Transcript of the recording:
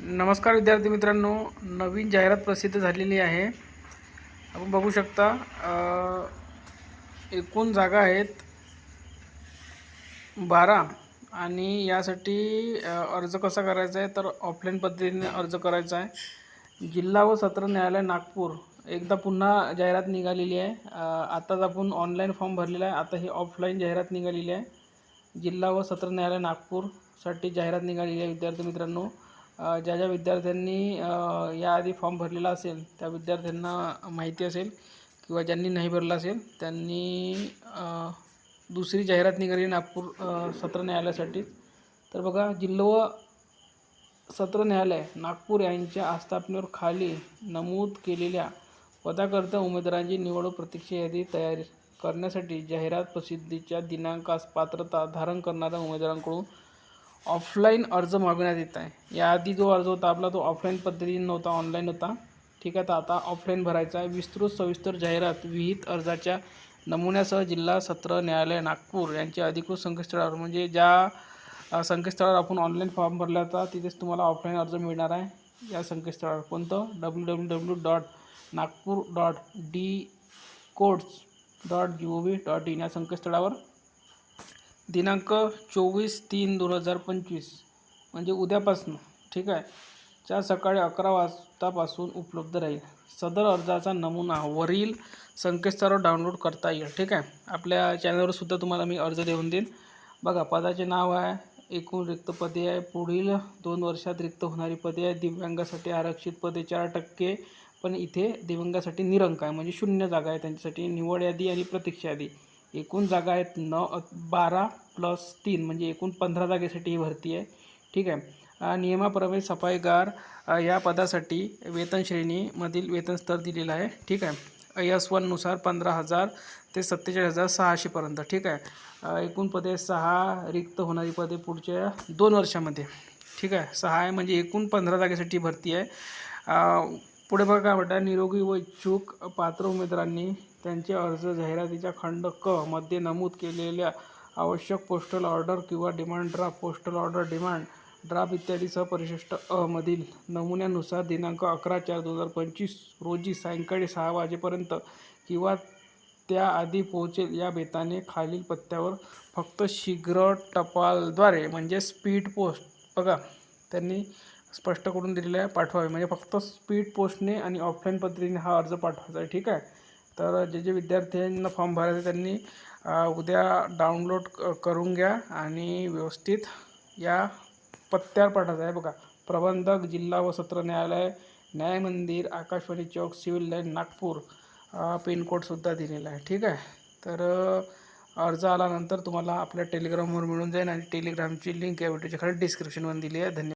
नमस्कार विद्यार्थी मित्रांनो नवीन जाहिरात प्रसिद्ध झालेली आहे. आपण बघू शकता एकूण जागा आहेत बारा आणि यासाठी अर्ज कसा करायचा आहे? तर ऑफलाईन पद्धतीने अर्ज करायचा आहे. जिल्हा व सत्र न्यायालय नागपूर एकदा पुन्हा जाहिरात निघालेली आहे. आताच आपण ऑनलाईन फॉर्म भरलेला आहे. आता ही ऑफलाईन जाहिरात निघालेली आहे. जिल्हा व सत्र न्यायालय नागपूरसाठी जाहिरात निघालेली आहे विद्यार्थी मित्रांनो. ज्या ज्या विद्यार्थ्यांनी याआधी फॉर्म भरलेला असेल त्या विद्यार्थ्यांना माहिती असेल किंवा ज्यांनी नाही भरला असेल त्यांनी दुसरी जाहिरात निघाली नागपूर सत्र न्यायालयासाठी. तर बघा जिल्हा व सत्र न्यायालय नागपूर यांच्या आस्थापनेवर खाली नमूद केलेल्या पदाकरता उमेदवारांची निवडणूक प्रतीक्षा यादी तयार करण्यासाठी जाहिरात प्रसिद्धीच्या दिनांकास पात्रता धारण करणाऱ्या उमेदवारांकडून ऑफलाईन अर्ज मागवण्यात येत आहे. याआधी जो अर्ज होता आपला तो ऑफलाईन पद्धतीने नव्हता ऑनलाईन होता. ठीक आहे तर आता ऑफलाईन भरायचा आहे. विस्तृत सविस्तर जाहिरात विहित अर्जाच्या नमुन्यासह जिल्हा सत्र न्यायालय नागपूर यांच्या अधिकृत संकेतस्थळावर म्हणजे ज्या संकेतस्थळावर आपण ऑनलाईन फॉर्म भरला होता तिथेच तुम्हाला ऑफलाईन अर्ज मिळणार आहे. या संकेतस्थळावर कोणतं? W W W dot Nagpur dot D courts dot G O V dot in या संकेतस्थळावर दिनांक चोवीस तीन दोन हजार पंचवीस म्हणजे उद्यापासून ठीक आहे? च्या सकाळी अकरा वाजतापासून उपलब्ध राहील. सदर अर्जाचा नमुना वरील संकेतस्थळावर डाउनलोड करता येईल ठीक आहे? आपल्या चॅनलवर सुद्धा तुम्हाला मी अर्ज देऊन देईन. बघा पदाचे नाव आहे एकूण रिक्त पदे आहे. पुढील दोन वर्षात रिक्त होणारी पदे आहे दिव्यांगासाठी आरक्षित पदे चार टक्के पण इथे दिव्यांगासाठी निरंक आहे म्हणजे शून्य जागा आहे त्यांच्यासाठी. निवड यादी आणि प्रतीक्षा यादी. एकूण जागा आहेत नऊ बारा प्लस तीन म्हणजे एकूण पंधरा जागेसाठी ही भरती आहे. ठीक आहे. नियमाप्रमाणे सफाईगार या पदासाठी वेतन श्रेणीमधील वेतनस्तर दिलेलं दिलेला आहे. ठीक आहे. यस वननुसार पंधरा हजार ते सत्तेचाळीस हजार सहाशेपर्यंत ठीक आहे. एकूण पदे सहा रिक्त होणारी पदे पुढच्या दोन वर्षामध्ये. ठीक आहे. सहा आहे म्हणजे एकूण पंधरा जागेसाठी भरती आहे. पुढे बघा काय म्हणतात निरोगी व इच्छुक पात्र उमेदवारांनी त्यांचे अर्ज जाहिरातीच्या खंड क मध्ये नमूद केलेल्या आवश्यक पोस्टल ऑर्डर किंवा demand draft postal order demand draft इत्यादीसह परिशिष्ट अ मधील नमुन्यानुसार दिनांक अकरा चार दोन हजार पंचवीस रोजी सायंकाळी सहा वाजेपर्यंत किंवा त्याआधी पोहोचेल या बेताने खालील पत्त्यावर फक्त शीघ्र टपालद्वारे म्हणजे स्पीड पोस्ट बघा त्यांनी स्पष्ट करून दिलेलं आहे पाठवावे. म्हणजे फक्त स्पीड पोस्टने आणि ऑफलाईन पद्धतीने हा अर्ज पाठवायचा आहे ठीक आहे? तर जे जे विद्यार्थ्यांना फॉर्म भरायचा आहे त्यांनी उद्या डाउनलोड क- करून घ्या आणि व्यवस्थित या पत्त्यावर पाठवायचं आहे. बघा प्रबंधक जिल्हा व सत्र न्यायालय न्याय मंदिर आकाशवाणी चौक सिव्हिल लाईन नागपूर पिनकोडसुद्धा दिलेला आहे ठीक आहे? तर अर्ज आल्यानंतर तुम्हाला आपल्या टेलिग्रामवर मिळून जाईल आणि टेलिग्रामची लिंक या व्हिडिओच्या खाली डिस्क्रिप्शनमध्ये दिली आहे. धन्यवाद.